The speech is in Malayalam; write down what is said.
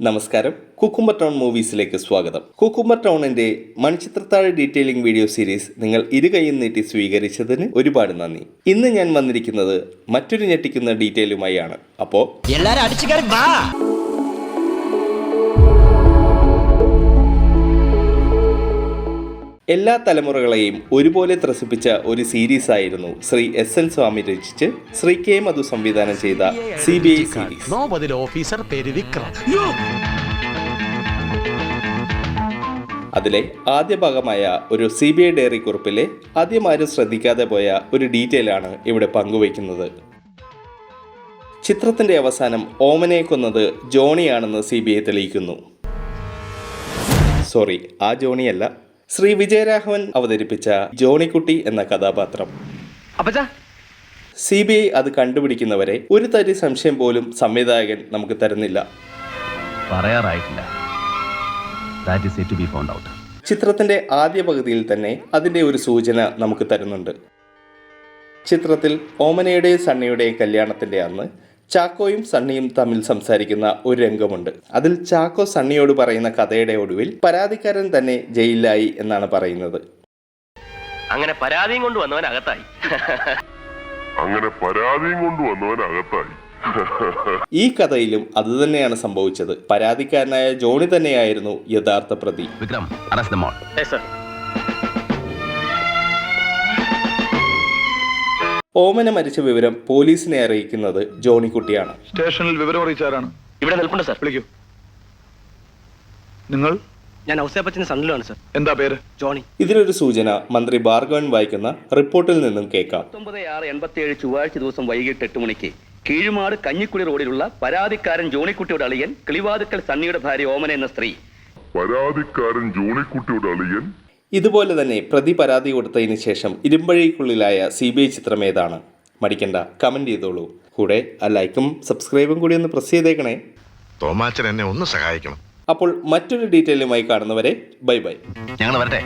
നമസ്കാരം. കുക്കുമ്പർ ടൗൺ മൂവീസിലേക്ക് സ്വാഗതം. കുക്കുമ്പർ ടൗണിന്റെ മൺചിത്രത്താഴ് ഡീറ്റെയിലിംഗ് വീഡിയോ സീരീസ് നിങ്ങൾ ഇരുകൈയും നീട്ടി സ്വീകരിച്ചതിന് ഒരുപാട് നന്ദി. ഇന്ന് ഞാൻ വന്നിരിക്കുന്നത് മറ്റൊരു ഞെട്ടിക്കുന്ന ഡീറ്റെയിലുമായി ആണ് അപ്പോ എല്ലാരും എല്ലാ തലമുറകളെയും ഒരുപോലെ ത്രസിപ്പിച്ച ഒരു സീരീസ് ആയിരുന്നു ശ്രീ എസ് എൻ സ്വാമി രചിച്ച് ശ്രീ കെ മധു സംവിധാനം ചെയ്ത C B I series officer പേര് വിക്രം. അതിലെ ആദ്യ ഭാഗമായ ഒരു സി ബി ഐ ഡയറി കുറിപ്പിലെ ആദ്യം ആരും ശ്രദ്ധിക്കാതെ പോയ ഒരു ഡീറ്റെയിൽ ആണ് ഇവിടെ പങ്കുവയ്ക്കുന്നത്. ചിത്രത്തിന്റെ അവസാനം ഓമനെ കൊന്നത് ജോണിയാണെന്ന് സി ബി ഐ തെളിയിക്കുന്നു. സോറി ആ ജോണിയല്ല ശ്രീ വിജയരാഘവൻ അവതരിപ്പിച്ച ജോണിക്കുട്ടി എന്ന കഥാപാത്രം. സി ബി ഐ അത് കണ്ടുപിടിക്കുന്നവരെ ഒരു തരി സംശയം പോലും സംവിധായകൻ നമുക്ക് തരുന്നില്ല. That is to be found out ചിത്രത്തിന്റെ ആദ്യ പകുതിയിൽ തന്നെ അതിന്റെ ഒരു സൂചന നമുക്ക് തരുന്നുണ്ട്. ചിത്രത്തിൽ ഓമനയുടെയും സണ്ണിയുടെയും കല്യാണത്തിന്റെ അന്ന് ചാക്കോയും സണ്ണിയും തമ്മിൽ സംസാരിക്കുന്ന ഒരു രംഗമുണ്ട്. അതിൽ ചാക്കോ സണ്ണിയോട് പറയുന്ന കഥയുടെ ഒടുവിൽ പരാതിക്കാരൻ തന്നെ ജയിലിലായി എന്നാണ് പറയുന്നത്. അങ്ങനെ പരാതിയും കൊണ്ട് വന്നവൻ അകത്തായി. അങ്ങനെ പരാതിയും കൊണ്ട് വന്നവൻ അകത്തായി. ഈ കഥയിലും അത് തന്നെയാണ് സംഭവിച്ചത്. പരാതിക്കാരനായ ജോണി തന്നെയായിരുന്നു യഥാർത്ഥ പ്രതി. വിക്രം അറസ്റ്റ് മോൾ. ഓമന മരിച്ച വിവരം പോലീസിനെ അറിയിക്കുന്നത് ജോണിക്കുട്ടിയാണ്. സ്റ്റേഷനിൽ വിവരം അറിയിച്ചാരാണ് ഇവിടെ നിൽപ്പുണ്ട് സാർ. വിളിക്കൂ. നിങ്ങൾ? ഞാൻ ഔസേപ്പച്ചന്റെ സണ്ണിലാണ് സാർ. എന്താ പേര്? ജോണി. ഇതിനൊരു സൂചന മന്ത്രി ഭാർഗവൻ വായിക്കുന്ന റിപ്പോർട്ടിൽ നിന്നും കേൾക്കാം. പത്തൊമ്പത് ആറ് എൺപത്തി ഏഴ് ചൊവ്വാഴ്ച ദിവസം വൈകിട്ട് എട്ട് മണിക്ക് കീഴുമാട് കഞ്ഞിക്കുടി റോഡിലുള്ള പരാതിക്കാരൻ ജോണിക്കുട്ടിയുടെ അളിയൻ കിളിവാതുക്കൽ സണ്ണിയുടെ ഭാര്യ ഓമന എന്ന സ്ത്രീ. പരാതിക്കാരൻ ജോണിക്കുട്ടിയുടെ അളിയൻ ഇതുപോലെ തന്നെ പ്രതി പരാതി കൊടുത്തതിന് ശേഷം ഇരുമ്പഴിക്കുള്ളിലായ സി ബി ഐ ചിത്രം ഏതാണ്? മടിക്കണ്ട കമന്റ് ചെയ്തോളൂ. കൂടെ ആ ലൈക്കും സബ്സ്ക്രൈബും കൂടി ഒന്ന് പ്രസ് ചെയ്തേക്കണേ. തോമാച്ചൻ എന്നെ ഒന്ന് സഹായിക്കണം. അപ്പോൾ മറ്റൊരു ഡീറ്റെയിലുമായി കാണുന്നവരെ ബൈ ബൈ. ഞങ്ങൾ വരട്ടെ.